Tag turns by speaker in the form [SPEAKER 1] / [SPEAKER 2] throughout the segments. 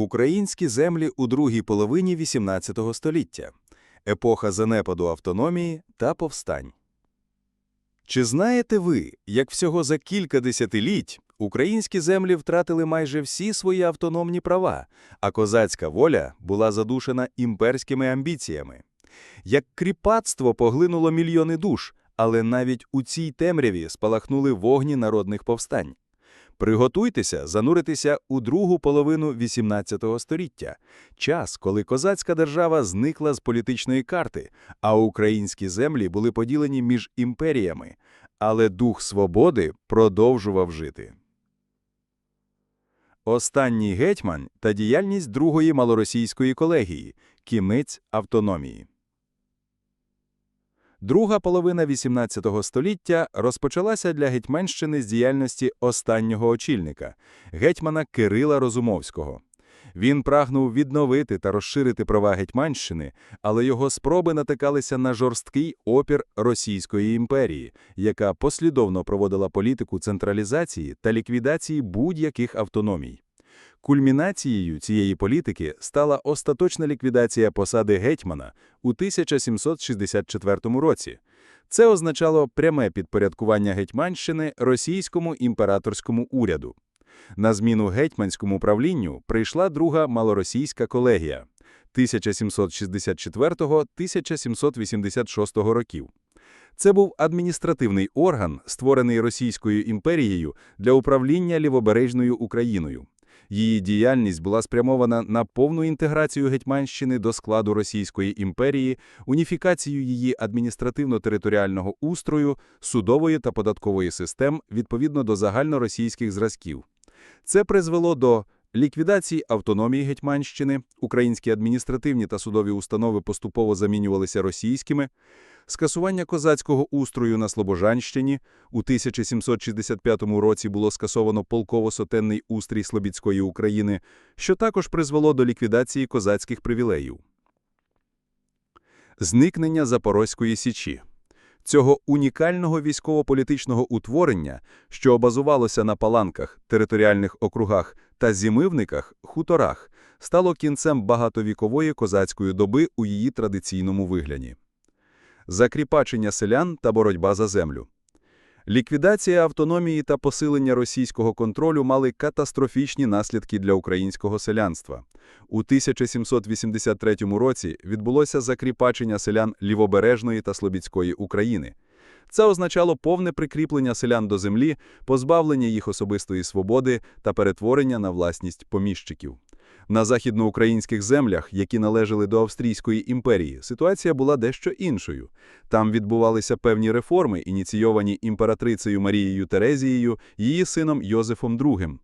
[SPEAKER 1] Українські землі у другій половині XVIII століття. Епоха занепаду автономії та повстань. Чи знаєте ви, як всього за кілька десятиліть українські землі втратили майже всі свої автономні права, а козацька воля була задушена імперськими амбіціями? Як кріпацтво поглинуло мільйони душ, але навіть у цій темряві спалахнули вогні народних повстань? Приготуйтеся зануритися у другу половину XVIII століття, час, коли козацька держава зникла з політичної карти, а українські землі були поділені між імперіями, але дух свободи продовжував жити. Останній гетьман та діяльність Другої малоросійської колегії – кінець автономії. Друга половина XVIII століття розпочалася для Гетьманщини з діяльності останнього очільника – гетьмана Кирила Розумовського. Він прагнув відновити та розширити права Гетьманщини, але його спроби натикалися на жорсткий опір Російської імперії, яка послідовно проводила політику централізації та ліквідації будь-яких автономій. Кульмінацією цієї політики стала остаточна ліквідація посади гетьмана у 1764 році. Це означало пряме підпорядкування Гетьманщини російському імператорському уряду. На зміну гетьманському правлінню прийшла друга малоросійська колегія 1764-1786 років. Це був адміністративний орган, створений Російською імперією для управління лівобережною Україною. Її діяльність була спрямована на повну інтеграцію Гетьманщини до складу Російської імперії, уніфікацію її адміністративно-територіального устрою, судової та податкової систем відповідно до загальноросійських зразків. Це призвело до ліквідації автономії Гетьманщини, українські адміністративні та судові установи поступово замінювалися російськими, скасування козацького устрою на Слобожанщині, у 1765 році було скасовано полково-сотенний устрій Слобідської України, що також призвело до ліквідації козацьких привілеїв. Зникнення Запорозької Січі Цього унікального військово-політичного утворення, що базувалося на паланках, територіальних округах та зімивниках, хуторах, стало кінцем багатовікової козацької доби у її традиційному вигляді. Закріпачення селян та боротьба за землю. Ліквідація автономії та посилення російського контролю мали катастрофічні наслідки для українського селянства. У 1783 році відбулося закріпачення селян Лівобережної та Слобідської України. Це означало повне прикріплення селян до землі, позбавлення їх особистої свободи та перетворення на власність поміщиків. На західноукраїнських землях, які належали до Австрійської імперії, ситуація була дещо іншою. Там відбувалися певні реформи, ініційовані імператрицею Марією Терезією, її сином Йозефом II.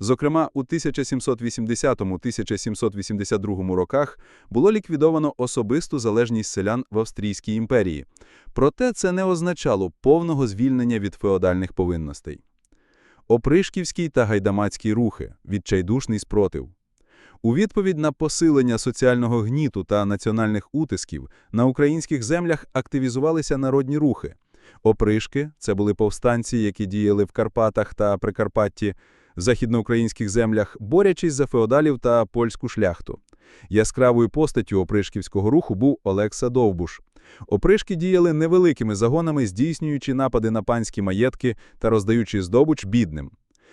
[SPEAKER 1] Зокрема, у 1780-1782 роках було ліквідовано особисту залежність селян в Австрійській імперії. Проте це не означало повного звільнення від феодальних повинностей. Опришківський та гайдамацький рухи, відчайдушний спротив. У відповідь на посилення соціального гніту та національних утисків на українських землях активізувалися народні рухи. Опришки це були повстанці, які діяли в Карпатах та Прикарпатті, західноукраїнських землях, борячись за феодалів та польську шляхту. Яскравою постаттю опришківського руху був Олекса Довбуш. Опришки діяли невеликими загонами, здійснюючи напади на панські маєтки та роздаючи здобуч бідним.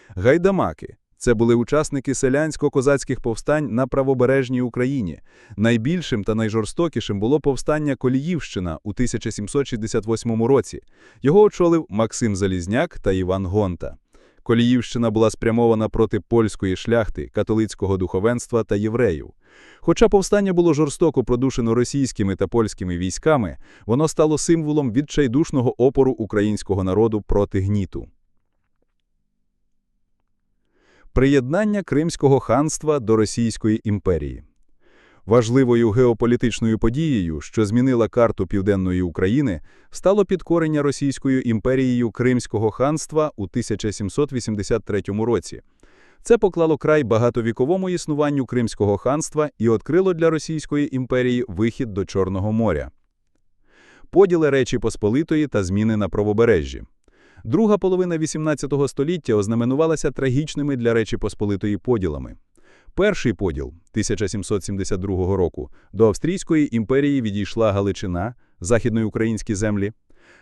[SPEAKER 1] Гайдамаки це були учасники селянсько-козацьких повстань на правобережній Україні. Найбільшим та найжорстокішим було повстання Коліївщина у 1768 році. Його очолив Максим Залізняк та Іван Гонта. Коліївщина була спрямована проти польської шляхти, католицького духовенства та євреїв. Хоча повстання було жорстоко продушено російськими та польськими військами, воно стало символом відчайдушного опору українського народу проти гніту. Приєднання Кримського ханства до Російської імперії. Важливою геополітичною подією, що змінила карту Південної України, стало підкорення Російською імперією Кримського ханства у 1783 році. Це поклало край багатовіковому існуванню Кримського ханства і відкрило для Російської імперії вихід до Чорного моря. Поділи Речі Посполитої та зміни на правобережжі. Друга половина XVIII століття ознаменувалася трагічними для Речі Посполитої поділами. перший поділ 1772 року до Австрійської імперії відійшла Галичина, західноукраїнські землі.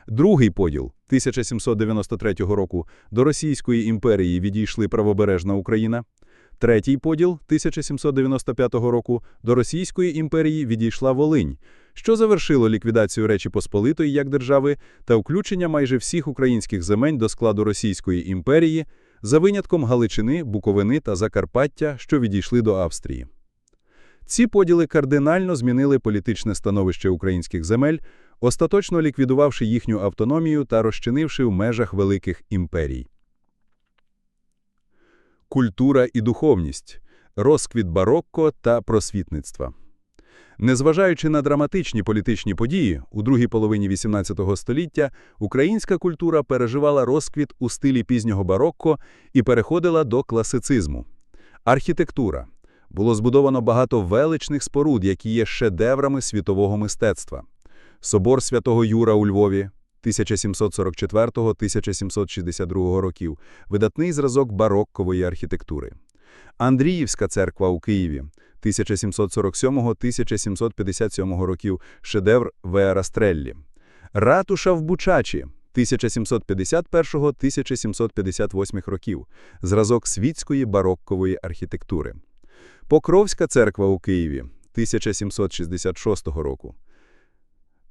[SPEAKER 1] Другий поділ 1793 року до Російської імперії відійшли правобережна Україна. Третій поділ 1795 року до Російської імперії відійшла Волинь, що завершило ліквідацію Речі Посполитої як держави та включення майже всіх українських земель до складу Російської імперії, за винятком Галичини, Буковини та Закарпаття, що відійшли до Австрії. Ці поділи кардинально змінили політичне становище українських земель, остаточно ліквідувавши їхню автономію та розчинивши в межах великих імперій. Культура і духовність, розквіт барокко та просвітництва. Незважаючи на драматичні політичні події, у другій половині XVIII століття українська культура переживала розквіт у стилі пізнього барокко і переходила до класицизму. Архітектура. Було збудовано багато величних споруд, які є шедеврами світового мистецтва. Собор Святого Юра у Львові 1744-1762 років – видатний зразок бароккової архітектури. Андріївська церква у Києві 1747-1757 років – шедевр Веара Стреллі. Ратуша в Бучачі 1751-1758 років – зразок світської бароккової архітектури. Покровська церква у Києві 1766 року.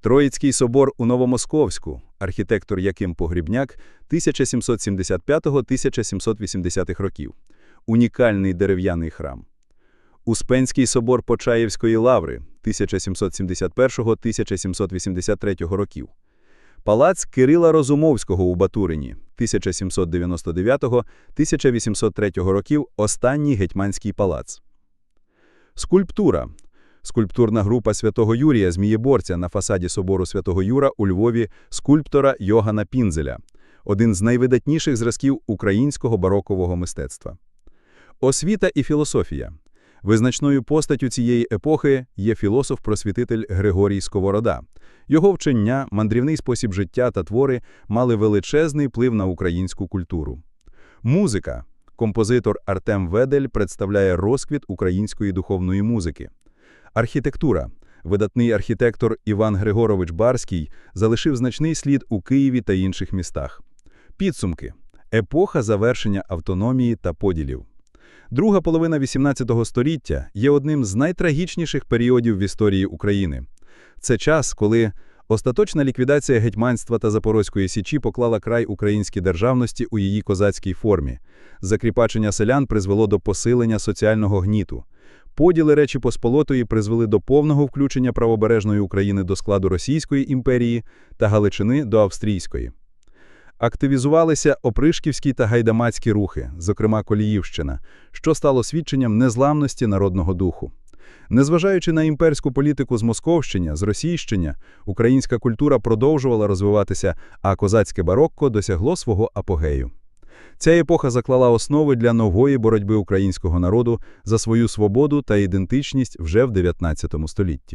[SPEAKER 1] Троїцький собор у Новомосковську, архітектор Яким Погрібняк 1775-1780 років. Унікальний дерев'яний храм. Успенський собор Почаївської лаври 1771-1783 років. Палац Кирила Розумовського у Батурині 1799-1803 років останній гетьманський палац. Скульптура. Скульптурна група Святого Юрія Змієборця на фасаді собору Святого Юра у Львові скульптора Йогана Пінзеля, один з найвидатніших зразків українського барокового мистецтва. Освіта і філософія. Визначною постаттю цієї епохи є філософ-просвітитель Григорій Сковорода. Його вчення, мандрівний спосіб життя та твори мали величезний вплив на українську культуру. Музика. Композитор Артем Ведель представляє розквіт української духовної музики. Архітектура. Видатний архітектор Іван Григорович Барський залишив значний слід у Києві та інших містах. Підсумки. Епоха завершення автономії та поділів. Друга половина XVIII століття є одним з найтрагічніших періодів в історії України. Це час, коли остаточна ліквідація гетьманства та Запорозької січі поклала край українській державності у її козацькій формі. Закріпачення селян призвело до посилення соціального гніту. Поділи Речі Посполотої призвели до повного включення правобережної України до складу Російської імперії та Галичини до Австрійської. Активізувалися опришківські та гайдамацькі рухи, зокрема Коліївщина, що стало свідченням незламності народного духу. Незважаючи на імперську політику змосковщення, зросійщення, українська культура продовжувала розвиватися, а козацьке барокко досягло свого апогею. Ця епоха заклала основи для нової боротьби українського народу за свою свободу та ідентичність вже в 19 столітті.